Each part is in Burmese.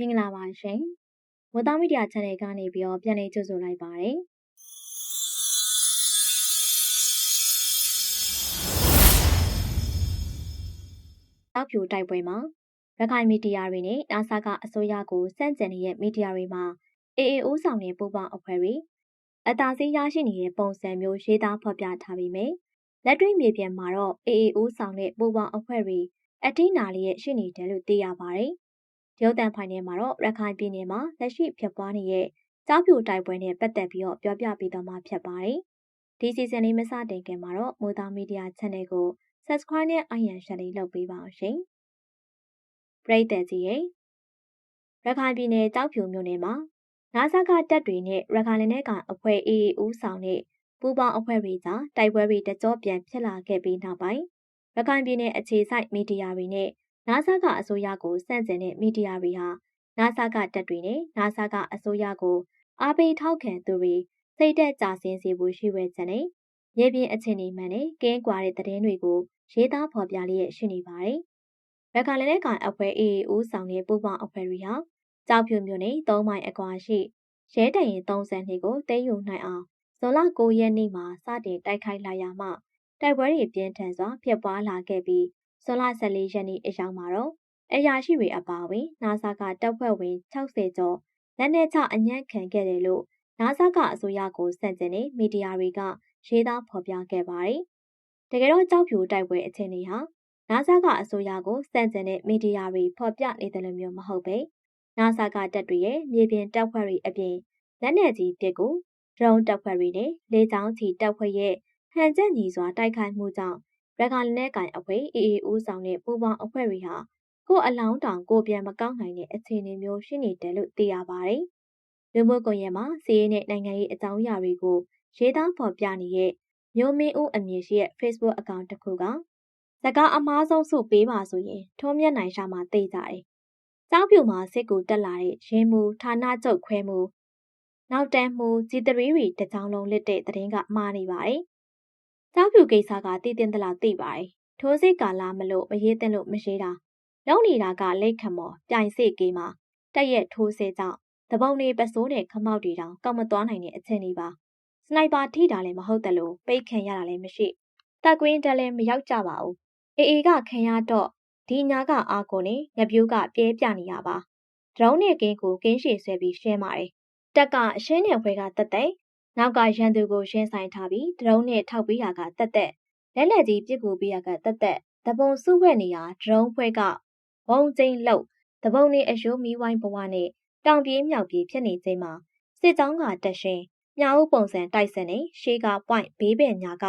မင်္ဂလာပါရှင်။မိုးသားမီဒီယာ channel ကနေပြီးတော့ပြန်လည်ကြိုဆိုလိုက်ပါတယ်။တောက်ဖြူတိုက်ပွဲမှာရခိုင်မီဒီယာတွေနဲ့နာဆာကအစိုးရကိုစန့်ကျင်နေတဲ့မီဒီယာတွေမှာ AAO ဆောင်တဲ့ပူပေါင်းအဖွဲ့တွေအသာစီးရရှိနေတဲ့ပုံစံမျိုးရေးသားဖော်ပြထားပြီးမြဲလက်တွေ့မြေပြင်မှာတော့ AAO ဆောင်တဲ့ပူပေါင်းအဖွဲ့တွေအထိနာလျက်ရှိနေတယ်လို့သိရပါတယ်။ ရုပ်သံဖိုင်ထဲမှာတော့ရခိုင်ပြည်နယ်မှာလက်ရှိဖြစ်ပွားနေတဲ့ကြောက်ဖြူတိုက်ပွဲနဲ့ပတ်သက်ပြီးတော့ပြောပြပေးသွားမှာဖြစ်ပါတယ်။ဒီစီဇန်လေးမစတင်ခင်မှာတော့မိုးသားမီဒီယာ channel ကို subscribe နဲ့ iron share လေးလုပ်ပေးပါအောင်ရှင်။ပရိသတ်ကြီးရေရခိုင်ပြည်နယ်ကြောက်ဖြူမြို့နယ်မှာနာဆာကတပ်တွေနဲ့ရခိုင်နယ်ကအဖွဲ့ AA ဦးဆောင်တဲ့ပူးပေါင်းအဖွဲ့တွေကြားတိုက်ပွဲတွေတကြောပြန်ဖြစ်လာခဲ့ပြီးနောက်ပိုင်းရခိုင်ပြည်နယ်အခြေစိုက်မီဒီယာတွေနဲ့ နာဆာကအစိုးရကိုစန့်ကျင်တဲ့မီဒီယာတွေဟာနာဆာကတပ်တွေနဲ့နာဆာကအစိုးရကိုအားပေးထောက်ခံသူတွေစိတ်သက်သာစင်စေဖို့ရှိဝဲချက်နဲ့မြေပြင်အခြေအနေမှန်နဲ့ကင်းကွာတဲ့သတင်းတွေကိုရေးသားဖော်ပြလျက်ရှိနေပါတယ်။ရခိုင်လက်ကန်အဖွဲ့ AA ဦးဆောင်တဲ့ပူပေါင်းအဖွဲ့တွေဟာကြောက်ဖြူမြို့နယ်၃မိုင်အကွာရှိရဲတရင်32ကိုသိမ်းယူနိုင်အောင်ဇွန်လ9ရက်နေ့မှာစတင်တိုက်ခိုက်လာရမှတိုက်ပွဲတွေပြင်းထန်စွာဖြစ်ပွားလာခဲ့ပြီး ဇွန်လ14ရက်နေ့အရောက်မှာတော့အရာရှိတွေအပါအဝင်နာဆာကတပ်ဖွဲ့ဝင်60ကျော်လက်နက်ချအညံ့ခံခဲ့တယ်လို့နာဆာကအစိုးရကိုစန့်ကျင်တဲ့မီဒီယာတွေကရေးသားဖော်ပြခဲ့ပါတယ်။တကယ်တော့ကြောက်ဖြူတိုက်ပွဲအခြေအနေဟာနာဆာကအစိုးရကိုစန့်ကျင်တဲ့မီဒီယာတွေဖော်ပြနေတယ်လို့မျိုးမဟုတ်ပဲနာဆာကတပ်တွေရဲ့မြေပြင်တပ်ဖွဲ့တွေအပြင်လက်နက်ကြီးပစ်ကူဒရုန်းတပ်ဖွဲ့တွေနဲ့လေကြောင်းချီတပ်ဖွဲ့ရဲ့ဟန်ချက်ညီစွာတိုက်ခိုက်မှုကြောင့် ရခိုင်လက်နက်ကိုင်အဖွဲ့ AA ဦးဆောင်တဲ့ပူးပေါင်းအဖွဲ့တွေဟာကိုအလောင်းတောင်ကိုပြန်မကောက်နိုင်တဲ့အခြေအနေမျိုးရှိနေတယ်လို့သိရပါတယ်။လူမှုကွန်ရက်မှာစီးရဲနဲ့နိုင်ငံရေးအကြောင်းအရာတွေကိုရေးသားဖော်ပြနေတဲ့မျိုးမင်းဦးအမည်ရှိတဲ့ Facebook အကောင့်တစ်ခုကစကားအမားဆုံးစုပေးပါဆိုရင်ထုံးမြတ်နိုင်ရှာမှာသိကြတယ်။ကြောက်ပြူမှာစစ်ကူတက်လာတဲ့ရင်းမှုဌာနချုပ်ခွဲမှုနောက်တန်းမှုကြီးတရီတွေတကြောင်လုံးလစ်တဲ့သတင်းကမှားနေပါတယ်။ ကြောက်ပြူကိစ္စကတည်တင်သလောက်သိပါတယ်။ထိုးစစ်ကာလာမလို့မရေးတင်လို့မရေးတာလုံနေတာကလက်ခံမော်ပြိုင်စစ်ကေးမှာတက်ရက်ထိုးဆဲကြောင့်တပုံနေပစိုးနဲ့ခမောက်တီတောင်ကောက်မသွားနိုင်တဲ့အခြေအနေပါစနိုက်ပါထိတာလည်းမဟုတ်တယ်လို့ပိတ်ခံရတာလည်းမရှိတက်ကွင်းတက်လည်းမရောက်ကြပါဘူးအေအေကခံရတော့ဒီညာကအာကိုနဲ့ညပြိုးကပြဲပြနေရပါဒရုန်းနဲ့ကင်းကိုကင်းရှည်ဆွဲပြီးရှင်းပါတယ်တက်ကအရှင်းနဲ့ဖွဲကတက်တဲ့ နောက်ကရန်သူကိုရှင်းဆိုင်ထားပြီးဒရုန်းနဲ့ထောက်ပေးရကတက်တဲ့လက်လက်ကြီးပြစ်ကူပေးရကတက်တဲ့တပုံစုဝဲနေရဒရုန်းဖွဲကဘုံကျင်းလှုပ်တပုံနေအယိုးမီးဝိုင်းဘဝနဲ့တောင်ပြေးမြောက်ပြေးဖြစ်နေချိန်မှာစစ်ကြောင်းကတက်ရှင်မြားဦးပုံစံတိုက်စင်နေရှေးကပွိုင့်ဘေးပင်ညာက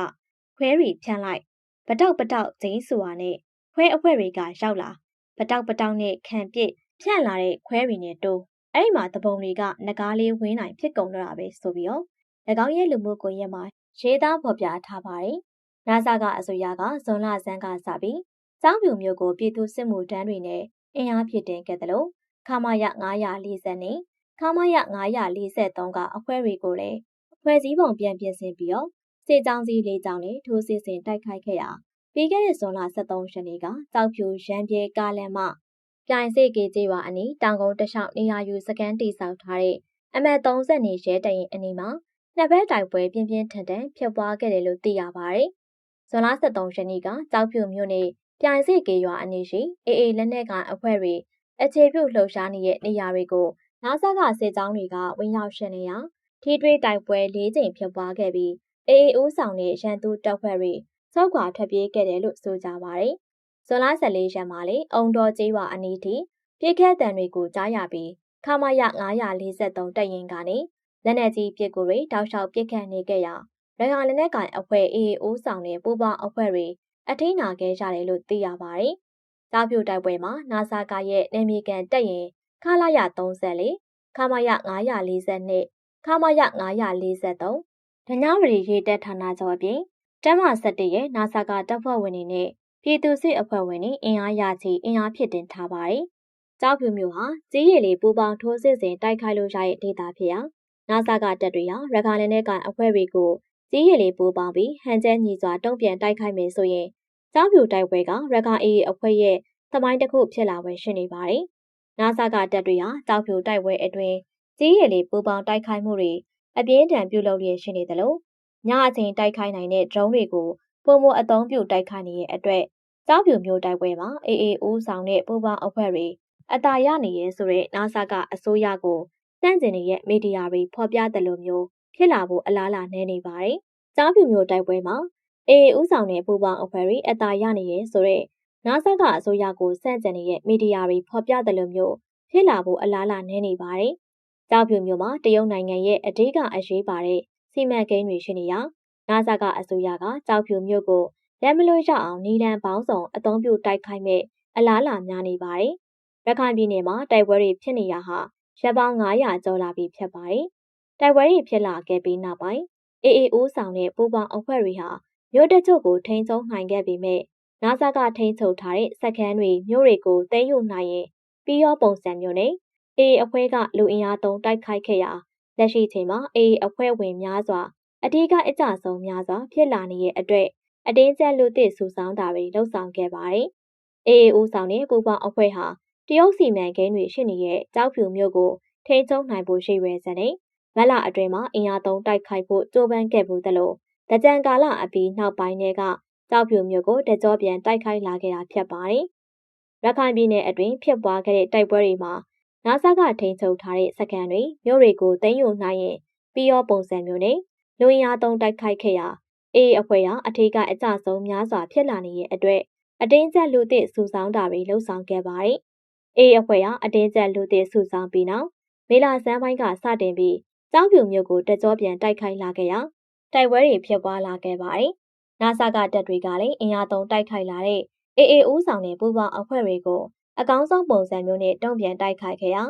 ခွဲရီဖြန့်လိုက်ပတောက်ပတောက်ကျင်းစွာနဲ့ခွဲအဖွဲတွေကရောက်လာပတောက်ပတောက်နဲ့ခံပစ်ဖြန့်လာတဲ့ခွဲရီနဲ့တိုးအဲ့ဒီမှာတပုံတွေကငကားလေးဝင်းနိုင်ဖြစ်ကုန်တော့တာပဲဆိုပြီးတော့၎ င်းရဲ့လူမှုကွန်ရက်မှာရေးသားဖော်ပြထားပါတယ်။နာဆာကအစိုးရကဇွန်လဆန်းကစပြီးကျောင်းပြူမျိုးကိုပြည်သူစစ်မှုတန်းတွေနဲ့အင်အားဖြစ်တင်ခဲ့တယ်လို့ခမာယ940နဲ့ခမာယ943ကအဖွဲ့တွေကိုလည်းအဖွဲ့စည်းပုံပြန်ပြင်ဆင်ပြီးတော့စစ်ကြောင်းစီလေးကြောင်းနဲ့ထိုးစစ်ဆင်တိုက်ခိုက်ခဲ့ရာပြီးခဲ့တဲ့ဇွန်လ23ရက်နေ့ကတောက်ဖြူရန်ပြေကားလမ်းမှပြိုင်စိတ်ကေကျေးဝါအနီးတောင်ကုန်းတလျှောက်နေရာယူစကန်တိဆောက်ထားတဲ့အမတ်30 နေရဲတရင်အနီးမှာ နှစ်ဘက်တိုက်ပွဲပြင်းပြင်းထန်ထန်ဖြစ်ပွားခဲ့တယ်လို့သိရပါတယ်။ဇွန်လ23ရက်နေ့ကကြောက်ဖြူမြို့နယ်ပြိုင်စစ်ကေရွာအနီးရှိအေအေလက်နက်ကန်အဖွဲ့တွေအခြေပြုလှုပ်ရှားနေတဲ့နေရာတွေကိုနာဆာကစစ်ကြောင်းတွေကဝင်ရောက်ရှင်းနေရာထိတွေ့တိုက်ပွဲ၄ကြိမ်ဖြစ်ပွားခဲ့ပြီးအေအေဦးဆောင်တဲ့ရန်သူတပ်ဖွဲ့တွေစောက်ခွာထွက်ပြေးခဲ့တယ်လို့ဆိုကြပါတယ်။ဇွန်လ14ရက်မှာလေအုံတော်ကျေးရွာအနီးထိပြစ်ခတ်တံတွေကိုကြားရပြီးခမရ943တပ်ရင်ကနေ လက်နက်ကြီးပစ်ကူတွေတောက်လျှောက်ပစ်ခတ်နေခဲ့ရာရခိုင်လက်နက်ကိုင်အဖွဲ့အေအေဦးဆောင်တဲ့ပူးပေါင်းအဖွဲ့တွေအထိနာခဲ့ကြတယ်လို့သိရပါတယ်။တားပြိုတိုက်ပွဲမှာနာဆာကရဲ့နေမီကန်တက်ရင်ခလာရ34ခမရ942ခမရ943ဒညဝရီရေတက်ဌာနကျော်အပြင်တမ17ရဲ့နာဆာကတပ်ဖွဲ့ဝင်တွေနဲ့ပြည်သူစစ်အဖွဲ့ဝင်တွေအင်အားရချီအင်အားဖြစ်တင်ထားပါတယ်။ကြောက်ဖြူမျိုးဟာကြီးရည်လေးပူပေါင်းထိုးစစ်စဉ်တိုက်ခိုက်လို့ရတဲ့ဒေသဖြစ်ရာ နာဆာကတပ်တွေဟာရခိုင်နယ်ကန်အဖွဲ့တွေကိုကြီးရည်လေးပူပေါင်းပြီးဟန်ကျဲညီစွာတုံ့ပြန်တိုက်ခိုက်မယ်ဆိုရင်ကျောင်းပြူတိုက်ပွဲကရခိုင်အေးအဖွဲ့ရဲ့သမိုင်းတစ်ခုဖြစ်လာဝယ်ရှိနေပါတယ်။နာဆာကတပ်တွေဟာတောက်ဖြူတိုက်ပွဲအတွင်းကြီးရည်လေးပူပေါင်းတိုက်ခိုက်မှုတွေအပြင်းထန်ပြုလုပ်လျက်ရှိနေသလိုညအချိန်တိုက်ခိုက်နိုင်တဲ့ drone တွေကိုပုံမအသုံးပြုတိုက်ခိုက်နေတဲ့အတွက်တောက်ဖြူမျိုးတိုက်ပွဲမှာအေအေဦးဆောင်တဲ့ပူပေါင်းအဖွဲ့တွေအတာရနေရဲဆိုတဲ့နာဆာကအစိုးရကို စန့်ကျင်နေတဲ့မီဒီယာတွေဖော်ပြတယ်လို့မျိုးဖြစ်လာဖို့အလားအလာနည်းနေပါတယ်။တောက်ဖြူမျိုးတိုက်ပွဲမှာအေအေဦးဆောင်တဲ့ပူပေါင်းအဖွဲ့တွေအတာရနေရဲဆိုတဲ့နာဆာကအစိုးရကိုစန့်ကျင်နေတဲ့မီဒီယာတွေဖော်ပြတယ်လို့မျိုးဖြစ်လာဖို့အလားအလာနည်းနေပါတယ်။တောက်ဖြူမျိုးမှာတရုတ်နိုင်ငံရဲ့အဓိကအရေးပါတဲ့စီမံကိန်းတွေရှိနေရာနာဆာကအစိုးရကတောက်ဖြူမျိုးကိုလက်မလို့ရအောင်နီလန်ပေါင်းစုံအသုံးပြုတိုက်ခိုက်မဲ့အလားလာများနေပါတယ်။ရခိုင်ပြည်နယ်မှာတိုက်ပွဲတွေဖြစ်နေရဟာ ရပ်ပေါင်း900ကျော်လာပြီဖြစ်ပါတယ်။တိုက်ပွဲတွေဖြစ်လာခဲ့ပြီးနောက်ပိုင်းအေအေဦးဆောင်တဲ့ပူပေါင်းအဖွဲ့တွေဟာမြို့တချို့ကိုထိန်းချုပ်နိုင်ခဲ့ပေမဲ့နာဆာကထိန်းချုပ်ထားတဲ့စက်ခန်းတွေမြို့တွေကိုသိမ်းယူနိုင်ရင်ပြီးရောပုံစံမျိုးနဲ့အေအေအဖွဲ့ကလူအင်အားသုံးတိုက်ခိုက်ခဲ့ရာလက်ရှိချိန်မှာအေအေအဖွဲ့ဝင်များစွာအထူးကအကြဆုံးများစွာဖြစ်လာနေတဲ့အတွက်အတင်းကျပ်လူသစ်စုဆောင်းတာတွေလှုပ်ဆောင်ခဲ့ပါတယ်။အေအေဦးဆောင်တဲ့ပူပေါင်းအဖွဲ့ဟာ တရုတ်စီမံကိန်းတွေရှိနေတဲ့ကြောက်ဖြူမျိုးကိုထိန်းချုပ်နိုင်ဖို့ရှိရစတဲ့မလအတွင်းမှာအင်အားသုံးတိုက်ခိုက်ဖို့ကြိုးပမ်းခဲ့မှုသလိုတကြံကာလအပြီးနောက်ပိုင်းတွေကကြောက်ဖြူမျိုးကိုတကြောပြန်တိုက်ခိုက်လာခဲ့တာဖြစ်ပါတယ်။ရခိုင်ပြည်နယ်အတွင်းဖြစ်ပွားခဲ့တဲ့တိုက်ပွဲတွေမှာနာဆာကထိန်းချုပ်ထားတဲ့စကန်တွေမြို့တွေကိုသိမ်းယူနိုင်ရင်ပြီးရောပုံစံမျိုးနဲ့လူရင်းအားသုံးတိုက်ခိုက်ခဲ့ရာအေးအဖွဲ့ဟာအထည်ကအကြဆုံးများစွာဖြစ်လာနေတဲ့အတွက်အတင်းကျပ်လူသစ်စုဆောင်းတာတွေလှုံ့ဆော်ခဲ့ပါတယ်။ အေးအဖွဲ့ဟာအတင်းကျပ်လူသစ်စုဆောင်းပြီးနောက်မေလာစမ်းပိုင်းကစတင်ပြီးကြောက်ဖြူမျိုးကိုတကြောပြန်တိုက်ခိုက်လာခဲ့ရာတိုက်ပွဲတွေဖြစ်ပွားလာခဲ့ပါတယ်။နာဆာကတပ်တွေကလည်းအင်အားသုံးတိုက်ခိုက်လာတဲ့အေအေဦးဆောင်တဲ့ပူပေါင်းအဖွဲ့တွေကိုအကောင်းဆုံးပုံစံမျိုးနဲ့တုံ့ပြန်တိုက်ခိုက်ခဲ့ရာ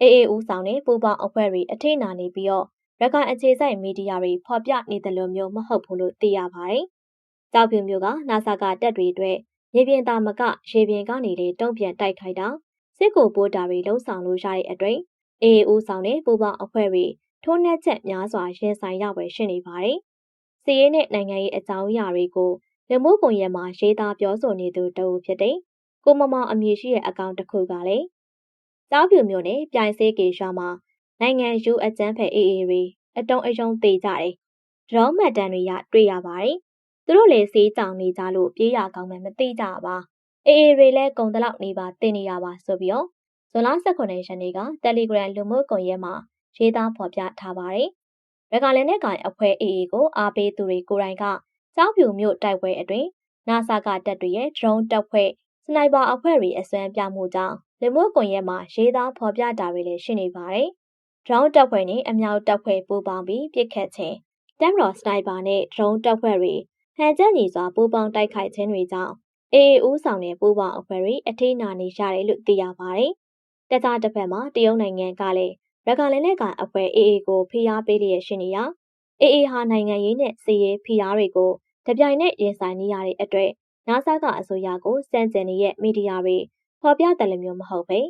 အေအေဦးဆောင်တဲ့ပူပေါင်းအဖွဲ့တွေအထိနာနေပြီးတော့ရခိုင်အခြေစိုက်မီဒီယာတွေဖော်ပြနေတယ်လို့မျိုးမဟုတ်ဘူးလို့သိရပါတယ်။ကြောက်ဖြူမျိုးကနာဆာကတပ်တွေအတွက်ရေပြင်သားမကရေပြင်ကနေလေတုံ့ပြန်တိုက်ခိုက်တာ စစ်ကိုပိုးတာတွေလှုံ့ဆော်လို့ရတဲ့အတွက်အေအေဦးဆောင်တဲ့ပူပေါင်းအဖွဲ့တွေထိုးနှက်ချက်များစွာရင်ဆိုင်ရပွဲရှိနေပါတယ်။စီးရဲနဲ့နိုင်ငံရေးအကြောင်းအရာတွေကိုလူမှုကွန်ရက်မှာရေးသားပြောဆိုနေသူတဦးဖြစ်တဲ့ကိုမမောင်အမည်ရှိတဲ့အကောင့်တစ်ခုကလည်းကြောက်ဖြူမျိုးနဲ့ပြိုင်စေးကေရှာမှာနိုင်ငံယူအကျန်းဖက်အေအေတွေအတုံးအယုံသေးကြတယ်။ဒရုန်းမှတ်တမ်းတွေရတွေ့ရပါတယ်။သူတို့လည်းစေးကြောင်နေကြလို့ပြေးရကောင်းမှမသိကြပါ။ အေအေတွေလည်းကုံတလောက်နေပါတင်နေရပါဆိုပြီးတော့ဇွန်လ18ရက်နေ့က Telegram လူမှုကွန်ရက်မှာရေးသားဖော်ပြထားပါတယ်။ရကလည်းနဲ့ကိုင်အဖွဲ့အေအေကိုအားပေးသူတွေကိုယ်တိုင်ကကြောက်ဖြူမြို့တိုက်ပွဲအတွင်းနာဆာကတပ်တွေရဲ့ drone တပ်ဖွဲ့စနိုက်ပါအဖွဲ့တွေအစွမ်းပြမှုကြောင့်လူမှုကွန်ရက်မှာရေးသားဖော်ပြတာတွေလည်းရှိနေပါတယ်။ drone တပ်ဖွဲ့နဲ့အမြောက်တပ်ဖွဲ့ပူးပေါင်းပြီးပစ်ခတ်ခြင်းတမ်ရော့စနိုက်ပါနဲ့ drone တပ်ဖွဲ့တွေဟန်ချက်ညီစွာပူးပေါင်းတိုက်ခိုက်ခြင်းတွေကြောင့် အေအေဦးဆောင်တဲ့ပူးပေါင်းအဖွဲ့တွေအထိနာနေရတယ်လို့သိရပါတယ်။တခြားတစ်ဖက်မှာတရုတ်နိုင်ငံကလည်းရခိုင်လက်နက်ကိုင်အဖွဲ့အေအေကိုဖိအားပေးလျက်ရှိနေရာအေအေဟာနိုင်ငံရေးနဲ့စီးရေးဖိအားတွေကိုတပြိုင်နက်ရင်ဆိုင်နေရတဲ့အတွက်နာဆာကအစိုးရကိုစန့်ကျင်နေတဲ့မီဒီယာတွေဖော်ပြတယ်လို့မျိုးမဟုတ်ပဲ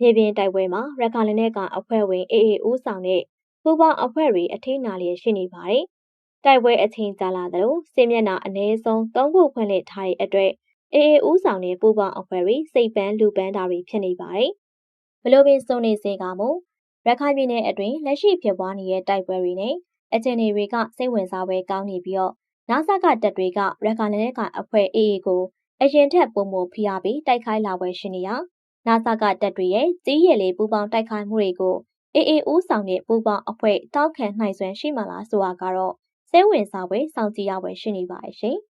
မြေပြင်တိုက်ပွဲမှာရခိုင်လက်နက်ကိုင်အဖွဲ့ဝင်အေအေဦးဆောင်တဲ့ပူပေါင်းအဖွဲ့တွေအထိနာလျက်ရှိနေပါတယ်။တိုက်ပွဲအချိန်ကြာလာသလိုစစ်မျက်နှာအ ਨੇ ဆုံး၃ခုဖွင့်လှစ်ထားတဲ့အတွက် အေအေဦးဆောင်တဲ့ပူပေါင်းအဖွဲ့တွေစိတ်ပန်းလူပန်းတာတွေဖြစ်နေပါတယ်။ဘလို့ပင်စုံနေစေကမူရခိုင်ပြည်နယ်အတွင်းလက်ရှိဖြစ်ပွားနေတဲ့တိုက်ပွဲတွေနဲ့အခြေအနေတွေကစိတ်ဝင်စားပွဲကောင်းနေပြီးတော့နာဆာကတပ်တွေကရခိုင်နယ်ကအဖွဲ့ AA ကိုအရင်ထက်ပုံမဖိအားပြီးတိုက်ခိုက်လာပွဲရှိနေရနာဆာကတပ်တွေရဲ့ကြီးရည်လေးပူပေါင်းတိုက်ခိုက်မှုတွေကို AA ဦးဆောင်တဲ့ပူပေါင်းအဖွဲ့တောက်ခံနိုင်စွမ်းရှိမှလားဆိုတာကတော့စိတ်ဝင်စားပွဲစောင့်ကြည့်ရပွဲရှိနေပါရဲ့ရှင်။